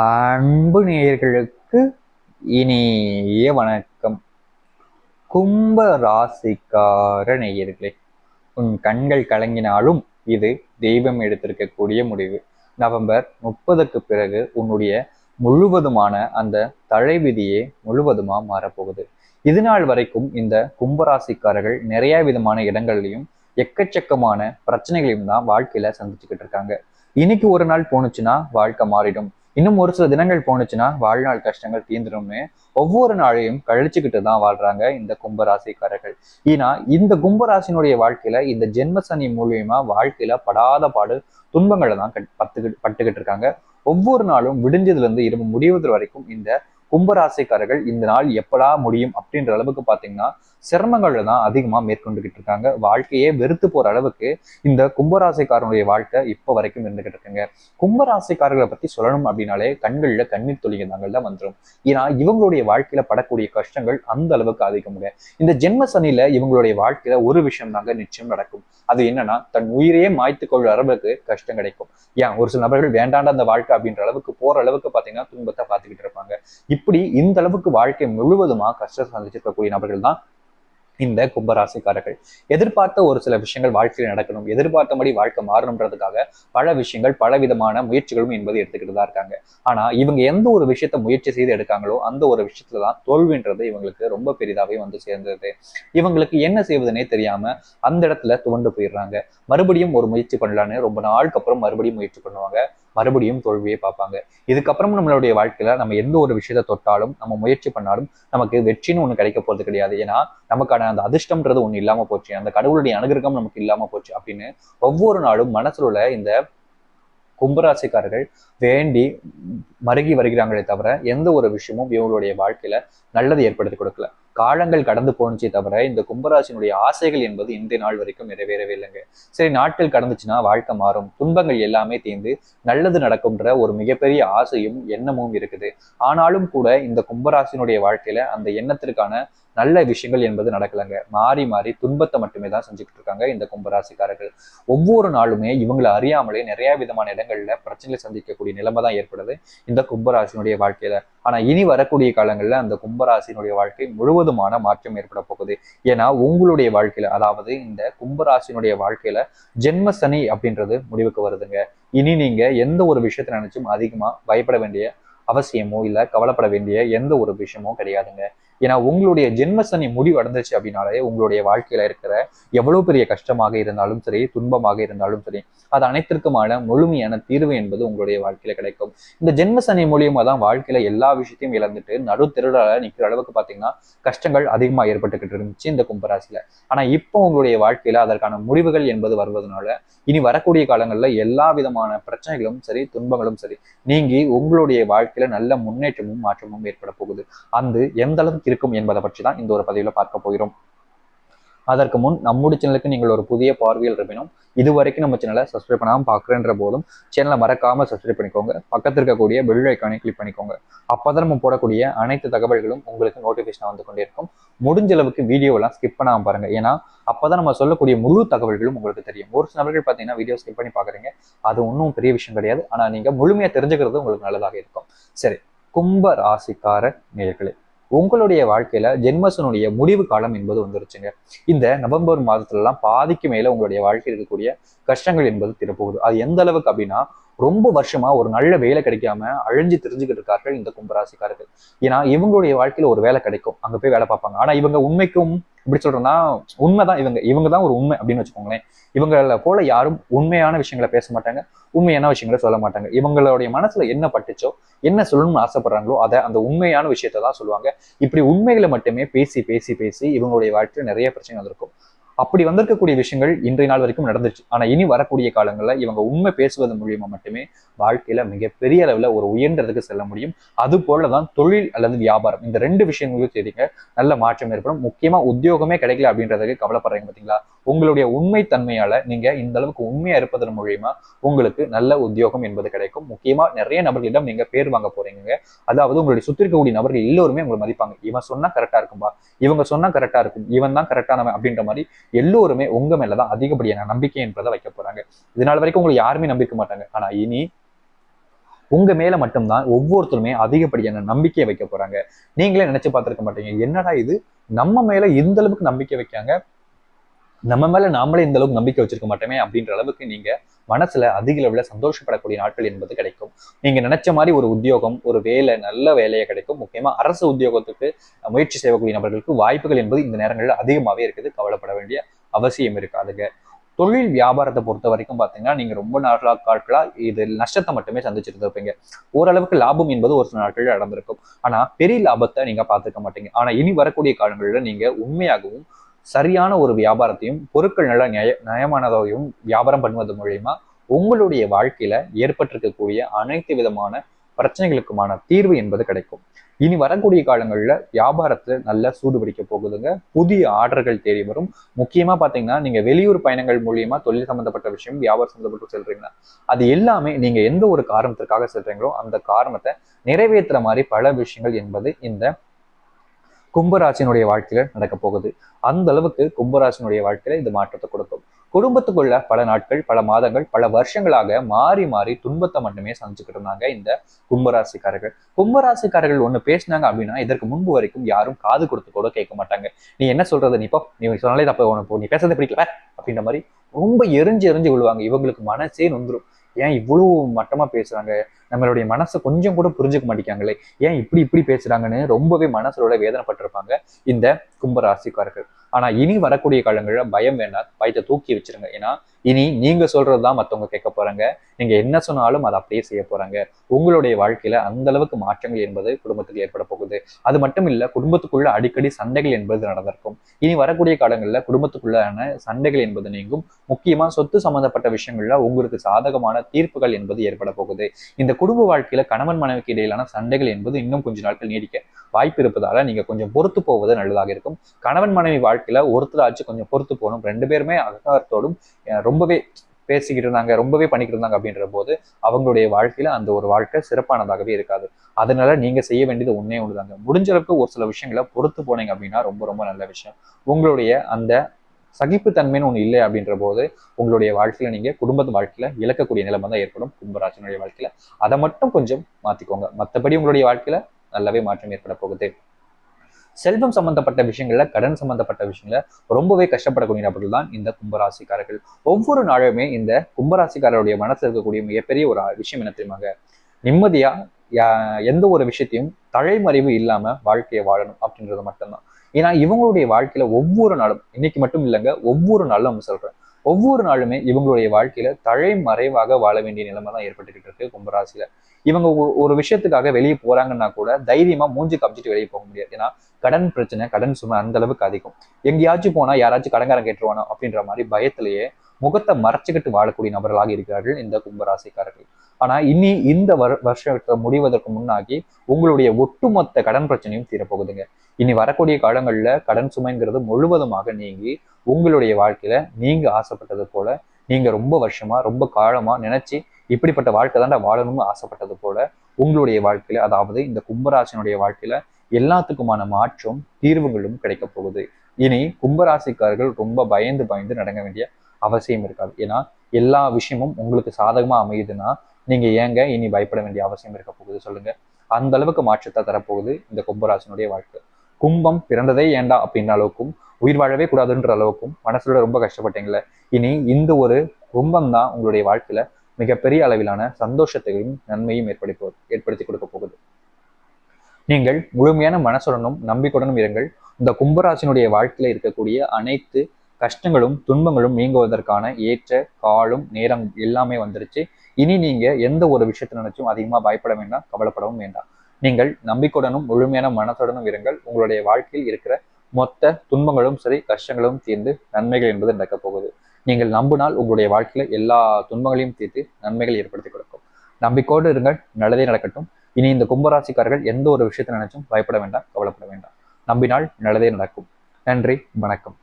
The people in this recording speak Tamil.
அன்பு நேயர்களுக்கு இனிய வணக்கம். கும்ப ராசிக்கார நேயர்களே உன் கண்கள் கலங்கினாலும் இது தெய்வம் எடுத்திருக்கக்கூடிய முடிவு. நவம்பர் முப்பதுக்கு பிறகு உன்னுடைய முழுவதுமான அந்த தலைவிதியே முழுவதுமா மாறப்போகுது. இது நாள் வரைக்கும் இந்த கும்பராசிக்காரர்கள் நிறைய விதமான இடங்கள்லையும் எக்கச்சக்கமான பிரச்சனைகளையும் தான் வாழ்க்கையில சந்திச்சுக்கிட்டு இருக்காங்க. இன்னைக்கு ஒரு நாள் போணுச்சுன்னா வாழ்க்கை மாறிடும். இன்னும் ஒரு சில தினங்கள் போணுச்சுன்னா வாழ்நாள் கஷ்டங்கள் தீந்துரும்னு ஒவ்வொரு நாளையும் கழிச்சுக்கிட்டு தான் வாழ்றாங்க இந்த கும்பராசிக்காரர்கள். ஏன்னா இந்த கும்பராசினுடைய வாழ்க்கையில இந்த ஜென்மசனி மூலியமா வாழ்க்கையில படாத பாடு துன்பங்களை தான் கட்- பத்துக்கிட்டு பட்டுக்கிட்டு இருக்காங்க. ஒவ்வொரு நாளும் விடிஞ்சதுல இருந்து இரவு முடிவது வரைக்கும் இந்த கும்பராசிக்காரர்கள் இந்த நாள் எப்படா முடியும் அப்படின்ற அளவுக்கு பாத்தீங்கன்னா சிரமங்களை தான் அதிகமா மேற்கொண்டுகிட்டு இருக்காங்க. வாழ்க்கையே வெறுத்து போற அளவுக்கு இந்த கும்பராசிக்காரனுடைய வாழ்க்கை இப்போ வரைக்கும் இருந்துகிட்டு இருக்குங்க. கும்பராசிக்காரர்களை பத்தி சொல்லணும் அப்படின்னாலே கண்கள்ல கண்ணீர் துளிகள் தான் வந்துடும் ஏன்னா இவங்களுடைய வாழ்க்கையில படக்கூடிய கஷ்டங்கள் அந்த அளவுக்கு அதிகமுங்க. இந்த ஜென்ம சனியில இவங்களுடைய வாழ்க்கையில ஒரு விஷயம் தாங்க நிச்சயம் நடக்கும். அது என்னன்னா தன் உயிரையே மாய்த்து கொள்ற அளவுக்கு கஷ்டம் கிடைக்கும். ஏன்? ஒரு சில நபர்கள் வேண்டாண்ட அந்த வாழ்க்கை அப்படின்ற அளவுக்கு போற அளவுக்கு பாத்தீங்கன்னா துன்பத்தை பார்த்துக்கிட்டு இருப்பாங்க. இப்படி இந்த அளவுக்கு வாழ்க்கை முழுவதுமா கஷ்டம் சந்திச்சிருக்கக்கூடிய நபர்கள் தான் இந்த கும்பராசிக்காரர்கள். எதிர்பார்த்த ஒரு சில விஷயங்கள் வாழ்க்கையில் நடக்கணும். எதிர்பார்த்தபடி வாழ்க்கை மாறணுன்றதுக்காக பல விஷயங்கள் பல விதமான முயற்சிகளும் என்பது எடுத்துக்கிட்டு தான் இருக்காங்க. ஆனா இவங்க எந்த ஒரு விஷயத்த முயற்சி செய்து எடுக்காங்களோ அந்த ஒரு விஷயத்துல தான் தோல்வின்றது இவங்களுக்கு ரொம்ப பெரிதாவே வந்து சேர்ந்தது. இவங்களுக்கு என்ன செய்வதுனே தெரியாம அந்த இடத்துல துவண்டு போயிடுறாங்க. மறுபடியும் ஒரு முயற்சி பண்ணலான்னு ரொம்ப நாளுக்கு அப்புறம் மறுபடியும் முயற்சி பண்ணுவாங்க. மறுபடியும் தோல்வியை பார்ப்பாங்க. இதுக்கப்புறம் நம்மளுடைய வாழ்க்கையில நம்ம எந்த ஒரு விஷயத்த தொட்டாலும் நம்ம முயற்சி பண்ணாலும் நமக்கு வெற்றின்னு ஒண்ணு கிடைக்க போறது கிடையாது. ஏன்னா நமக்கான அந்த அதிர்ஷ்டம்ன்றது ஒண்ணு இல்லாம போச்சு. அந்த கடவுளுடைய அனுகிரகம் நமக்கு இல்லாம போச்சு அப்படின்னு ஒவ்வொரு நாளும் மனசுல உள்ள இந்த கும்பராசிக்காரர்கள் வேண்டி மருகி வருகிறாங்களே தவிர எந்த ஒரு விஷயமும் இவங்களுடைய வாழ்க்கையில நல்லது ஏற்படுத்தி கொடுக்கல. காலங்கள் கடந்து போணுச்சே தவிர இந்த கும்பராசினுடைய ஆசைகள் என்பது இந்த நாள் வரைக்கும் நிறைவேறவே இல்லைங்க. சரி நாட்கள் கடந்துச்சுன்னா வாழ்க்கை மாறும். துன்பங்கள் எல்லாமே தீர்ந்து நல்லது நடக்கும்ன்ற ஒரு மிகப்பெரிய ஆசையும் எண்ணமும் இருக்குது. ஆனாலும் கூட இந்த கும்பராசினுடைய வாழ்க்கையில அந்த எண்ணத்திற்கான நல்ல விஷயங்கள் என்பது நடக்கலைங்க. மாறி மாறி துன்பத்தை மட்டுமே தான் செஞ்சுக்கிட்டு இருக்காங்க இந்த கும்பராசிக்காரர்கள். ஒவ்வொரு நாளுமே இவங்களை அறியாமலே நிறைய விதமான இடங்கள்ல பிரச்சனைகளை சந்திக்கக்கூடிய நிலைமை தான் ஏற்படுது இந்த கும்பராசினுடைய வாழ்க்கையில. ஆனா இனி வரக்கூடிய காலங்கள்ல அந்த கும்பராசினுடைய வாழ்க்கை முழுவதுமான மாற்றம் ஏற்பட போகுது. ஏன்னா உங்களுடைய வாழ்க்கையில அதாவது இந்த கும்பராசினுடைய வாழ்க்கையில ஜென்ம சனி அப்படின்றது முடிவுக்கு வருதுங்க. இனி நீங்க எந்த ஒரு விஷயத்தை நினைச்சும் அதிகமா பயப்பட வேண்டிய அவசியமோ இல்ல கவலைப்பட வேண்டிய எந்த ஒரு விஷயமோ கிடையாதுங்க. ஏன்னா உங்களுடைய ஜென்ம சனி முடிவு அடைஞ்சிச்சு அப்படின்னாலே உங்களுடைய வாழ்க்கையில இருக்கிற எவ்வளவு பெரிய கஷ்டமாக இருந்தாலும் சரி துன்பமாக இருந்தாலும் சரி அது அனைத்திற்குமான முழுமையான தீர்வு என்பது உங்களுடைய வாழ்க்கையில கிடைக்கும். இந்த ஜென்ம சனி மூலியமா தான் வாழ்க்கையில எல்லா விஷயத்தையும் இழந்துட்டு நடு திருடால நிக்கிற அளவுக்கு பாத்தீங்கன்னா கஷ்டங்கள் அதிகமா ஏற்பட்டுக்கிட்டு இருந்துச்சு இந்த கும்பராசியில. ஆனா இப்போ உங்களுடைய வாழ்க்கையில அதற்கான முடிவுகள் என்பது வருவதனால இனி வரக்கூடிய காலங்கள்ல எல்லா விதமான பிரச்சனைகளும் சரி துன்பங்களும் சரி நீங்கி உங்களுடைய வாழ்க்கையில நல்ல முன்னேற்றமும் மாற்றமும் ஏற்பட போகுது. அந்த எந்த அளவுக்கு இருக்கும் என்பதை பற்றி தான் இந்த ஒரு பதிவில் பார்க்க போகிறோம். அதற்கு முன் நம்முடைய சேனலுக்கு நீங்கள் ஒரு புதிய பார்வையில் இருப்பினும் இது வரைக்கும் நம்ம சேனலை சப்ஸ்கிரைப் பண்ணாமல் பார்க்குறேன்ற போதும் சேனலை மறக்காம சப்ஸ்கிரைப் பண்ணிக்கோங்க. பக்கத்தில் இருக்கக்கூடிய பெல் ஐக்கானை கிளிக் பண்ணிக்கோங்க. அப்பதான் நம்ம போடக்கூடிய அனைத்து தகவல்களும் உங்களுக்கு நோட்டிஃபிகேஷன் வந்து கொண்டே இருக்கும் முடிஞ்ச அளவுக்கு வீடியோவெல்லாம் ஸ்கிப் பண்ணாம பாருங்க. ஏன்னா அப்பதான் நம்ம சொல்லக்கூடிய முழு தகவல்களும் உங்களுக்கு தெரியும். ஒரு சில நபர்கள் பார்த்தீங்கன்னா வீடியோ ஸ்கிப் பண்ணி பார்க்குறீங்க. அது ஒன்றும் பெரிய விஷயம் கிடையாது. ஆனா நீங்க முழுமையா தெரிஞ்சுக்கிறது உங்களுக்கு நல்லதாக இருக்கும். சரி. கும்ப ராசிக்கார நேர்களே உங்களுடைய வாழ்க்கையில ஜென்மசனுடைய முடிவு காலம் என்பது வந்துருச்சுங்க. இந்த நவம்பர் மாதத்துல எல்லாம் பாதிக்கு மேல உங்களுடைய வாழ்க்கையில் இருக்கக்கூடிய கஷ்டங்கள் என்பது திறப்போகுது அது எந்த அளவுக்கு அப்படின்னா ரொம்ப வருஷமா ஒரு நல்ல வேலை கிடைக்காம அழிஞ்சு தெரிஞ்சுக்கிட்டு இருக்கார்கள் இந்த கும்பராசிக்காரர்கள். ஏன்னா இவங்களுடைய வாழ்க்கையில ஒரு வேலை கிடைக்கும். அங்க போய் வேலை பார்ப்பாங்க. ஆனா இவங்க உண்மைக்கும் எப்படி சொல்றேன்னா உண்மைதான் இவங்க. இவங்க தான் ஒரு உண்மை அப்படின்னு வச்சுக்கோங்களேன். இவங்கள போல யாரும் உண்மையான விஷயங்களை பேச மாட்டாங்க. உண்மையான விஷயங்களை சொல்ல மாட்டாங்க. இவங்களுடைய மனசுல என்ன பட்டுச்சோ என்ன சொல்லணும்னு ஆசைப்படுறாங்களோ அதை அந்த உண்மையான விஷயத்தை தான் சொல்லுவாங்க. இப்படி உண்மைகளை மட்டுமே பேசி பேசி பேசி இவங்களுடைய வாழ்க்கையில் நிறைய பிரச்சனை வந்திருக்கும் அப்படி வந்திருக்கக்கூடிய விஷயங்கள் இன்றைய நாள் வரைக்கும் நடந்துச்சு ஆனா இனி வரக்கூடிய காலங்கள்ல இவங்க உண்மை பேசுவது மூலியமா மட்டுமே வாழ்க்கையில மிகப்பெரிய அளவுல ஒரு உயர்ந்ததுக்கு செல்ல முடியும். அது போலதான் தொழில் அல்லது வியாபாரம். இந்த ரெண்டு விஷயங்களும் சரிங்க நல்ல மாற்றம் ஏற்படும். முக்கியமா உத்தியோகமே கிடைக்கல அப்படின்றதுக்கு கவலைப்படுறீங்க பாத்தீங்களா? உங்களுடைய உண்மை தன்மையால நீங்க இந்த அளவுக்கு உண்மையா இருப்பதன் மூலியமா உங்களுக்கு நல்ல உத்தியோகம் என்பது கிடைக்கும். முக்கியமா நிறைய நபர்களிடம் நீங்க பேர் வாங்க போறீங்க. அதாவது உங்களுடைய சுத்தி இருக்கக்கூடிய நபர்கள் எல்லோருமே உங்களை மதிப்பாங்க. இவன் சொன்னா கரெக்டா இருக்கும்பா. இவங்க சொன்னா கரெக்டா இருக்கும். இவன் தான் கரெக்டானவன் அப்படின்ற மாதிரி எல்லோருமே உங்க மேலதான் அதிகப்படியான நம்பிக்கை என்பதை வைக்க போறாங்க. இதனால வரைக்கும் உங்களை யாருமே நம்பிக்க மாட்டாங்க. ஆனா இனி உங்க மேல மட்டும்தான் ஒவ்வொருத்தருமே அதிகப்படியான நம்பிக்கையை வைக்க போறாங்க. நீங்களே நினைச்சு பார்த்திருக்க மாட்டீங்க. என்னடா இது? நம்ம மேல இந்த அளவுக்கு நம்பிக்கை வைக்காங்க. நம்ம மேல நாமளே இந்த அளவுக்கு நம்பிக்கை வச்சிருக்க மாட்டோமே அப்படின்ற அளவுக்கு நீங்க மனசுல அதிக அளவுல சந்தோஷப்படக்கூடிய நாட்கள் என்பது கிடைக்கும். நீங்க நினைச்ச மாதிரி ஒரு உத்தியோகம் ஒரு வேலை நல்ல வேலையை கிடைக்கும். முக்கியமா அரசு உத்தியோகத்துக்கு முயற்சி செய்யக்கூடிய நபர்களுக்கு வாய்ப்புகள் என்பது இந்த நேரங்களில் அதிகமாகவே இருக்குது. கவலைப்பட வேண்டிய அவசியம் இருக்காதுங்க. தொழில் வியாபாரத்தை பொறுத்த வரைக்கும் பார்த்தீங்கன்னா நீங்க ரொம்ப நாட்களா காட்களா இது நஷ்டத்தை மட்டுமே சந்திச்சிட்டு இருப்பீங்க. ஓரளவுக்கு லாபம் என்பது ஒரு சில நாட்களில் நடந்திருக்கும். ஆனா பெரிய லாபத்தை நீங்க பார்த்துக்க மாட்டீங்க. ஆனா இனி வரக்கூடிய காலங்களில் நீங்க உண்மையாகவும் சரியான ஒரு வியாபாரத்தையும் பொருட்கள் நல்ல நய நயமானதாகவும் வியாபாரம் பண்ணுவது மூலயமா உங்களுடைய வாழ்க்கையில ஏற்பட்டிருக்கக்கூடிய அனைத்து விதமான பிரச்சனைகளுக்குமான தீர்வு என்பது கிடைக்கும். இனி வரக்கூடிய காலங்களில் வியாபாரத்தை நல்ல சூடு பிடிக்க போகுதுங்க. புதிய ஆர்டர்கள் தேடி வரும். முக்கியமாக பார்த்தீங்கன்னா நீங்கள் வெளியூர் பயணங்கள் மூலியமா தொழில் சம்மந்தப்பட்ட விஷயம் வியாபாரம் சம்மந்தப்பட்டு செல்றீங்கன்னா அது எல்லாமே நீங்கள் எந்த ஒரு காரணத்திற்காக செல்றீங்களோ அந்த காரணத்தை நிறைவேற்றுற மாதிரி பல விஷயங்கள் என்பது இந்த கும்பராசினுடைய வாழ்க்கையில நடக்க போகுது. அந்த அளவுக்கு கும்பராசினுடைய வாழ்க்கையில இது மாற்றத்தை கொடுக்கும். குடும்பத்துக்குள்ள பல நாட்கள் பல மாதங்கள் பல வருஷங்களாக மாறி மாறி துன்பத்தை மட்டுமே சந்திச்சுக்கிட்டு இருந்தாங்க இந்த கும்பராசிக்காரர்கள். கும்பராசிக்காரர்கள் ஒண்ணு பேசினாங்க அப்படின்னா இதற்கு முன்பு வரைக்கும் யாரும் காது கொடுத்து கூட கேட்க மாட்டாங்க. நீ என்ன சொல்றது? நீ இப்போ நீ சொன்னாலே தப்ப. உனக்கு நீ பேசுறதை பிடிக்கல. அப்படின்ற மாதிரி ரொம்ப எரிஞ்சு எரிஞ்சு விழுவாங்க. இவங்களுக்கு மனசே நொந்துரும். ஏன் இவ்வளவு மட்டமா பேசுறாங்க? நம்மளுடைய மனசை கொஞ்சம் கூட புரிஞ்சுக்க மாட்டேங்காங்களே ஏன் இப்படி இப்படி பேசுறாங்கன்னு ரொம்பவே மனசோட வேதனைப்பட்டிருப்பாங்க இந்த கும்பராசிக்காரர்கள். ஆனா இனி வரக்கூடிய காலங்களில் பயம் வேண்டாம் பயத்தை தூக்கி வச்சிருங்க. ஏன்னா இனி நீங்க சொல்றதுதான் மத்தவங்க கேட்க போறாங்க. நீங்க என்ன சொன்னாலும் அதை அப்படியே செய்ய போறாங்க. உங்களுடைய வாழ்க்கையில அந்த அளவுக்கு மாற்றங்கள் என்பது குடும்பத்துக்கு ஏற்பட போகுது. அது மட்டும் இல்ல குடும்பத்துக்குள்ள அடிக்கடி சண்டைகள் என்பது நடந்திருக்கும். இனி வரக்கூடிய காலங்களில் குடும்பத்துக்குள்ளான சண்டைகள் என்பது நீங்கும். முக்கியமா சொத்து சம்பந்தப்பட்ட விஷயங்கள்ல உங்களுக்கு சாதகமான தீர்ப்புகள் என்பது ஏற்பட போகுது. இந்த குடும்ப வாழ்க்கையில கணவன் மனைவிக்கு இடையிலான சண்டைகள் என்பது இன்னும் கொஞ்ச நாட்கள் நீடிக்க வாய்ப்பு இருப்பதால நீங்க கொஞ்சம் பொறுத்து போவது நல்லதாக இருக்கும். கணவன் மனைவி வாழ்க்கையில ஒருத்தராச்சும் கொஞ்சம் பொறுத்து போகணும். ரெண்டு பேருமே அகங்காரத்தோடும் ரொம்பவே பேசிக்கிட்டு இருந்தாங்க ரொம்பவே பண்ணிக்கிட்டு இருந்தாங்க அப்படின்ற போது அவங்களுடைய வாழ்க்கையில அந்த ஒரு வாழ்க்கை சிறப்பானதாகவே இருக்காது. அதனால நீங்க செய்ய வேண்டியது ஒன்னே ஒண்ணுதாங்க. முடிஞ்ச அளவுக்கு ஒரு சில விஷயங்களை பொறுத்து போனீங்க அப்படின்னா ரொம்ப ரொம்ப நல்ல விஷயம். உங்களுடைய அந்த சகிப்புத்தன்மைன்னு ஒண்ணு இல்லை அப்படின்ற போது உங்களுடைய வாழ்க்கையில நீங்க குடும்பத்து வாழ்க்கையில இழக்கக்கூடிய நிலைமை தான் ஏற்படும். கும்பராசினுடைய வாழ்க்கையில. அதை மட்டும் கொஞ்சம் மாத்திக்கோங்க. மற்றபடி உங்களுடைய வாழ்க்கையில நல்லாவே மாற்றம் ஏற்பட போகுது. செல்வம் சம்பந்தப்பட்ட விஷயங்கள்ல கடன் சம்பந்தப்பட்ட விஷயங்கள ரொம்பவே கஷ்டப்படக்கூடிய நபர்கள் தான் இந்த கும்பராசிக்காரர்கள். ஒவ்வொரு நாளுமே இந்த கும்பராசிக்காரருடைய மனசில் இருக்கக்கூடிய மிகப்பெரிய ஒரு விஷயம் என்ன தெரியுமாங்க? நிம்மதியா எந்த ஒரு விஷயத்தையும் தலைமறைவு இல்லாம வாழ்க்கையை வாழணும் அப்படின்றது மட்டும்தான். ஏன்னா இவங்களுடைய வாழ்க்கையில ஒவ்வொரு நாளும் இன்னைக்கு மட்டும் இல்லைங்க ஒவ்வொரு நாளும் நம்ம சொல்றேன். ஒவ்வொரு நாளுமே இவங்களுடைய வாழ்க்கையில தலைமறைவாக வாழ வேண்டிய நிலைமை தான் ஏற்பட்டுக்கிட்டு இருக்கு கும்பராசியில. இவங்க ஒரு விஷயத்துக்காக வெளியே போறாங்கன்னா கூட தைரியமா மூஞ்சி கப்பிச்சிட்டு வெளியே போக முடியாது. ஏன்னா கடன் பிரச்சனை கடன் சுமை அந்த அளவுக்கு அதிகம். எங்கேயாச்சும் போனா யாராச்சும் கடங்காரம் கேட்டுருவானோ அப்படின்ற மாதிரி பயத்திலேயே முகத்தை மறைச்சுக்கிட்டு வாழக்கூடிய நபர்களாக இருக்கிறார்கள் இந்த கும்பராசிக்காரர்கள். ஆனா இனி இந்த வரு வருஷத்தை முடிவதற்கு முன்னாகி உங்களுடைய ஒட்டுமொத்த கடன் பிரச்சனையும் தீரப்போகுதுங்க. இனி வரக்கூடிய காலங்கள்ல கடன் சுமைங்கிறது முழுவதுமாக நீங்கி உங்களுடைய வாழ்க்கையில நீங்க ஆசைப்பட்டது போல நீங்க ரொம்ப வருஷமா ரொம்ப காலமா நினைச்சு இப்படிப்பட்ட வாழ்க்கை தாண்டா வாழணும்னு ஆசைப்பட்டது போல உங்களுடைய வாழ்க்கையில அதாவது இந்த கும்பராசினுடைய வாழ்க்கையில எல்லாத்துக்குமான மாற்றம் தீர்வுகளும் கிடைக்க போகுது. இனி கும்பராசிக்காரர்கள் ரொம்ப பயந்து பயந்து நடங்க வேண்டிய அவசியம் இருக்காது. ஏன்னா எல்லா விஷயமும் உங்களுக்கு சாதகமா அமையுதுன்னா நீங்க ஏங்க இனி பயப்பட வேண்டிய அவசியம் இருக்க போகுது சொல்லுங்க. அந்த அளவுக்கு மாற்றத்தை தரப்போகுது இந்த கும்பராசினுடைய வாழ்க்கை. கும்பம் பிறந்ததே ஏண்டா அப்படின்ற அளவுக்கும் உயிர் வாழவே கூடாதுன்ற அளவுக்கும் மனசுல ரொம்ப கஷ்டப்பட்டீங்களே. இனி இந்த ஒரு கும்பம் தான் உங்களுடைய வாழ்க்கையில மிகப்பெரிய அளவிலான சந்தோஷத்தையும் நன்மையும் ஏற்படுத்தி ஏற்படுத்தி கொடுக்க போகுது. நீங்கள் முழுமையான மனசுடனும் நம்பிக்கையுடனும் இருங்கள். இந்த கும்பராசினுடைய வாழ்க்கையில இருக்கக்கூடிய அனைத்து கஷ்டங்களும் துன்பங்களும் நீங்குவதற்கான ஏற்ற காலம் நேரம் எல்லாமே வந்துருச்சு. இனி நீங்க எந்த ஒரு விஷயத்தை நினைச்சும் அதிகமா பயப்பட வேண்டாம் கவலைப்படவும் வேண்டாம். நீங்கள் நம்பிக்கையுடனும் முழுமையான மனத்துடனும் இருங்கள். உங்களுடைய வாழ்க்கையில் இருக்கிற மொத்த துன்பங்களும் சரி கஷ்டங்களும் தீர்ந்து நன்மைகள் என்பது நடக்கப் போகுது. நீங்கள் நம்பினால் உங்களுடைய வாழ்க்கையில எல்லா துன்பங்களையும் தீர்த்து நன்மைகள் ஏற்படுத்தி கொடுக்கும். நம்பிக்கையோடு இருங்கள். நல்லதே நடக்கட்டும். இனி இந்த கும்பராசிக்காரர்கள் எந்த ஒரு விஷயத்தை நினைச்சும் பயப்பட வேண்டாம் கவலைப்பட வேண்டாம். நம்பினால் நல்லதே நடக்கும். நன்றி வணக்கம்.